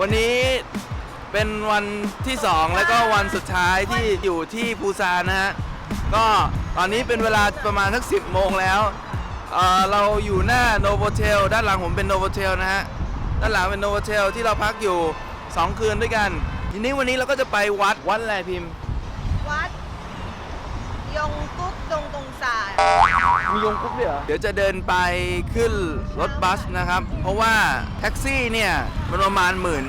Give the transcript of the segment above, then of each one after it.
วันนี้เป็นวันที่ 2 แล้วก็วันสุดท้ายที่อยู่ที่ปูซานนะฮะ ก็ตอนนี้เป็นเวลาประมาณสักสิบโมงแล้วเอ่อเราอยู่หน้าโนโวเทลด้านหลังผมเป็นโนโวเทลนะฮะ ด้านหลังเป็นโนโวเทลที่เราพักอยู่ 2 คืนด้วยกัน ทีนี้วันนี้เราก็จะไปวัดวัดอะไรพิมพ์ ยงกุ๊กดงตงสายมียงกุ๊กด้วยเหรอ เดี๋ยวจะเดินไปขึ้นรถบัสนะครับ เพราะว่าแท็กซี่เนี่ยมันประมาณ 1 5ื่น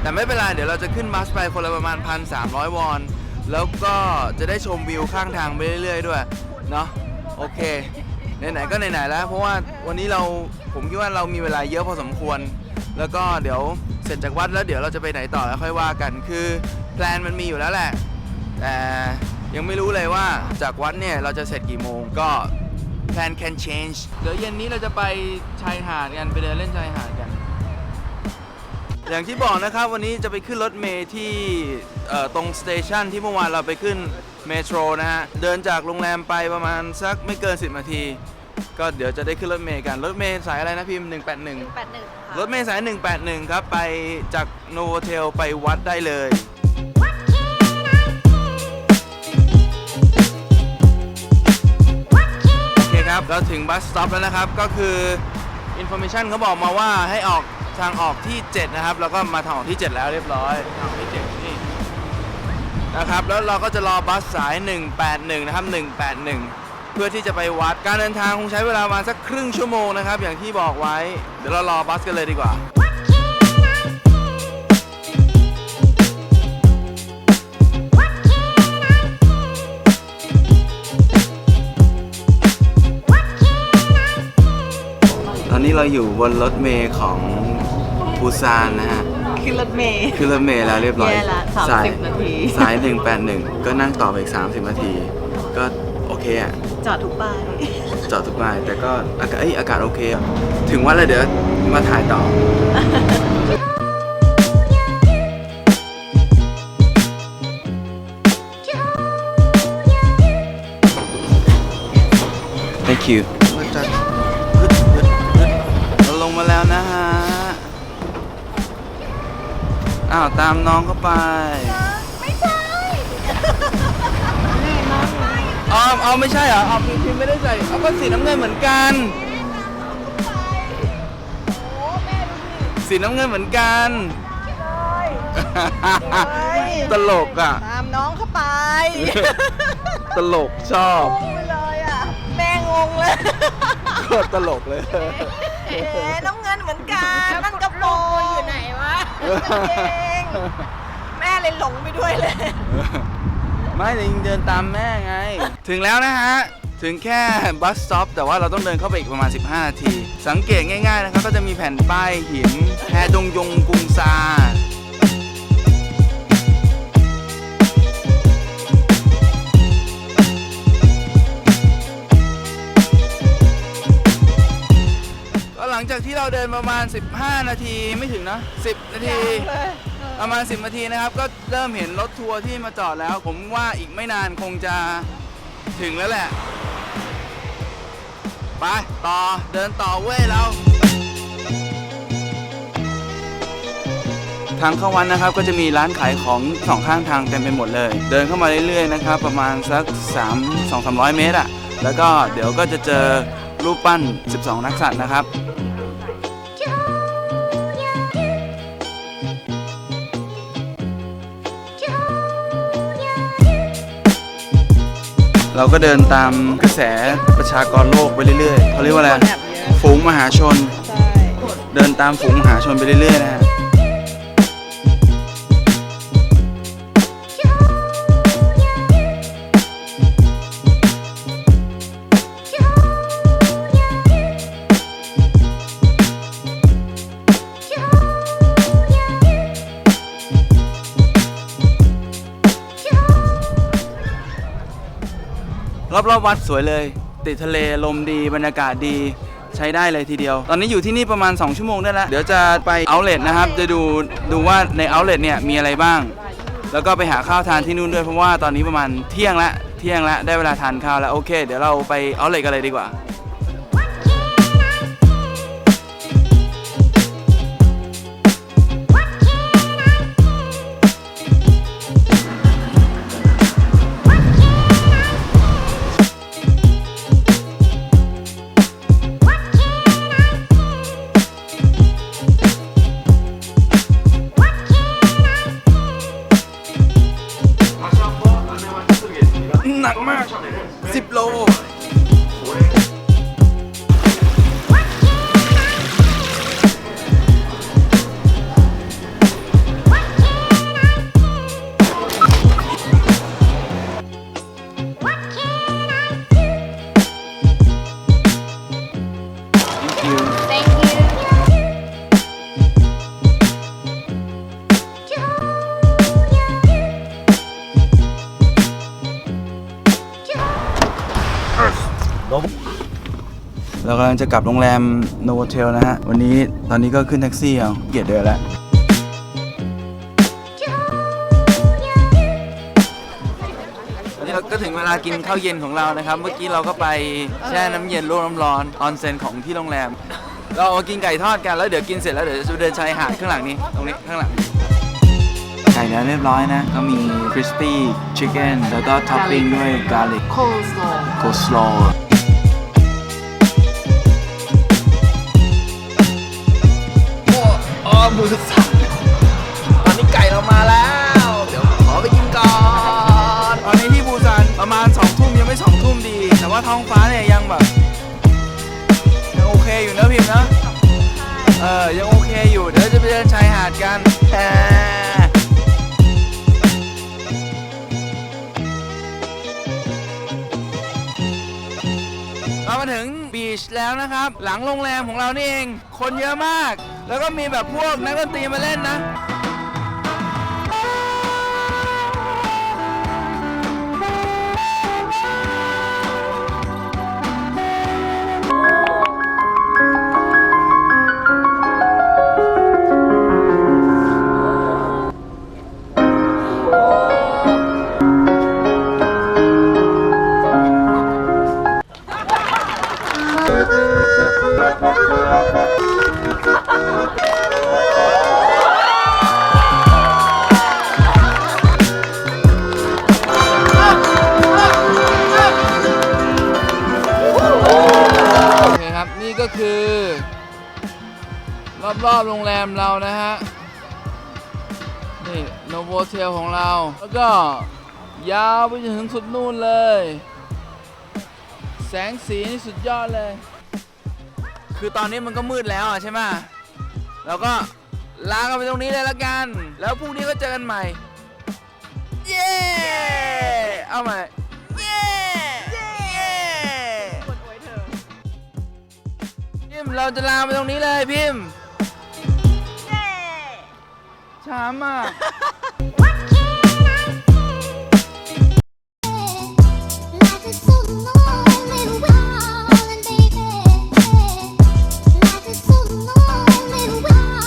แต่ไม่เป็นไร เดี๋ยวเราจะขึ้นบัสไปคนละประมาณ 1,300 วอน แล้วก็จะได้ชมวิวข้างทางไปเรื่อยๆ ด้วย เนาะโอเค ไหนๆ ก็ไหนๆ แล้ว เพราะว่าวันนี้เราผมคิดว่าเรามีเวลาเยอะพอสมควร แล้วก็เดี๋ยวเสร็จจากวัดแล้วเดี๋ยวเราจะไปไหนต่อแล้วค่อยว่ากัน คือแพลนมันมีอยู่แล้วแหละ แต่ ยังไม่รู้เลยว่าจากวัดเนี่ย เราจะเสร็จกี่โมงก็ plan can change เดี๋ยวเย็นนี้เราจะไปชายหาดกัน ไปเดินเล่นชายหาดกัน อย่างที่บอกนะครับ วันนี้จะไปขึ้นรถเมล์ที่เอ่อตรงสเตชันที่เมื่อวานเราไปขึ้นเมโทรนะฮะ เดินจากโรงแรมไปประมาณสักไม่เกิน 10 นาที ก็เดี๋ยวจะได้ขึ้นรถเมล์กัน รถเมล์สายอะไรนะพิมพ์181 181รถเมล์สาย 181 ครับ ไปจากโนโวเทลไปวัดได้เลย เครับเราถึงบัสสต็อปแล้วนะครับ ก็คืออินโฟมิชันเขาบอกมาว่าให้ออกทางออกที่ 7 นะครับ แล้วก็มาทางออกที่ 7 แล้วเรียบร้อยทางออกที่7นี่นะครับแล้วเราก็จะรอบัสสาย 181 นะครับ 181 เพื่อที่จะไปวัดการเดินทางคงใช้เวลาประมาณสักครึ่งชั่วโมงนะครับ อย่างที่บอกไว้ เดี๋ยวเรารอบัสกันเลยดีกว่า นนี้เราอยู่บนรถเมย์ของปูซานนะฮะ ขึ้นรถเมย์คือรถเมล์แล้วเรียบร้อยแย่ละ30สายนาที สาย181ก็นั่งต่อไปอีก30นาที ก็โอเคอะจอดทุกป้าย จอดทุกบ่ายแต่ก็อากาศเอ้ยอากาศโอเคอะถึงวันแล้วเดี๋ยวมาถ่ายต่อ Thank you าวตามน้องเข้าไป ไม่ใช่ออมเอาไม่ใช่เหรอออมพิมพ์ไม่ได้ใส่เอาก็สีน้ำเงินเหมือนกัน โอ้แม่ดูดิสีน้ำเงินเหมือนกัน เลยตลกอะ ตามน้องเข้าไปตลกชอบงงไปเลยอะ แม่งงเลย โคตรตลกเลย แหมน้ำเงิ เกงแม่เลยหลงไปด้วยเลย ไม่แต่ยิงเดินตามแม่ไง ถึงแล้วนะฮะ ถึงแค่บัสสต็อปแต่ว่าเราต้องเดินเข้าไปอีกประมาณ 15 นาที สังเกตง่ายๆนะครับ ก็จะมีแผ่นป้ายหินแฮดงยงกุงซา ลังจากที่เราเดินประมาณ 15 นาทีไม่ถึงนะ 10 นาที ประมาณ 10 นาทีนะครับ ก็เริ่มเห็นรถทัวร์ที่มาจอดแล้ว ผมว่าอีกไม่นานคงจะถึงแล้วแหละ ไป ต่อเดินต่อเว้ยเราทางเข้าวัดนะครับก็จะมีร้านขายของสองข้างทางเต็มไปหมดเลย เดินเข้ามาเรื่อยๆนะครับ ประมาณสัก 3 2 3 0 0 เมตรอะแล้วก็เดี๋ยวก็จะเจอรูปปั้น 12 นักสัตว์นะครับ เราก็เดินตามกระแสประชากรโลกไปเรื่อยๆเขาเรียกว่าอะไรคนแบบเยอะฝูงมหาชนใช่เดินตามฝูงมหาชนไปเรื่อยๆนะฮะ รอบๆวัดสวยเลย ติดทะเลลมดีบรรยากาศดีใช้ได้เลยทีเดียว ตอนนี้อยู่ที่นี่ประมาณ 2 ชั่วโมงได้แล้ว เดี๋ยวจะไปเอาเลทนะครับ จะดูดูว่าในเอาเลทเนี่ยมีอะไรบ้าง แล้วก็ไปหาข้าวทานที่นู่นด้วยเพราะว่าตอนนี้ประมาณเที่ยงแล้วเที่ยงแล้วได้เวลาทานข้าวแล้วโอเค เดี๋ยวเราไปเอาเลทกันเลยดีกว่า Lord. กำลังจะกลับโรงแรมโนโวเทลนะฮะ วันนี้ตอนนี้ก็ขึ้นแท็กซี่เอาเกียดเดินแล้ว วันนี้เราก็ถึงเวลากินข้าวเย็นของเรานะครับ เมื่อกี้เราก็ไปแช่น้ำเย็นร่วมน้ำร้อนออนเซ็นของที่โรงแรม เราเอามากินไก่ทอดกันแล้วเดี๋ยวกินเสร็จแล้วเดี๋ยวจะเดินชายหาดข้างหลังนี้ตรงนี้ข้างหลัง ไก่เนื้อเรียบร้อยนะ ก็มี crispy chicken แล้วก็ท็อปปิ้งด้วย garlic coleslaw coleslaw โอ้อมือสั่นตอนนี้ไก่เรามาแล้ว เดี๋ยวขอไปกินก่อน ตอนนี้ที่บูซานประมาณ2ทุ่มยังไม่2ทุ่มดี แต่ว่าท้องฟ้าเนี่ยยังแบบยังโอเคอยู่นะพิมพ์นะเออยังโอเคอยู่ เดี๋ยวจะไปเดินชายหาดกันแหมเรามาถึงบีชแล้วนะครับ หลังโรงแรมของเรานี่เอง คนเยอะมาก แล้วก็มีแบบพวกนักดนตรีมาเล่นนะ โอเคครับ นี่ก็คือ รอบๆโรงแรมเรานะฮะ นี่โนโวเทลของเรา แล้วก็ยาวไปจนถึงสุดนู่นเลย แสงสีนี่สุดยอดเลย คือตอนนี้มันก็มืดแล้วอะใช่ไหม เราก็ลากันไปตรงนี้เลยละกัน แล้วพรุ่งนี้ก็เจอกันใหม่ เย้ เอาใหม่ เย้ เย้คนอวยเธอ พิมพ์เราจะลาไปตรงนี้เลยพิมพ์เย้ ช้ามาก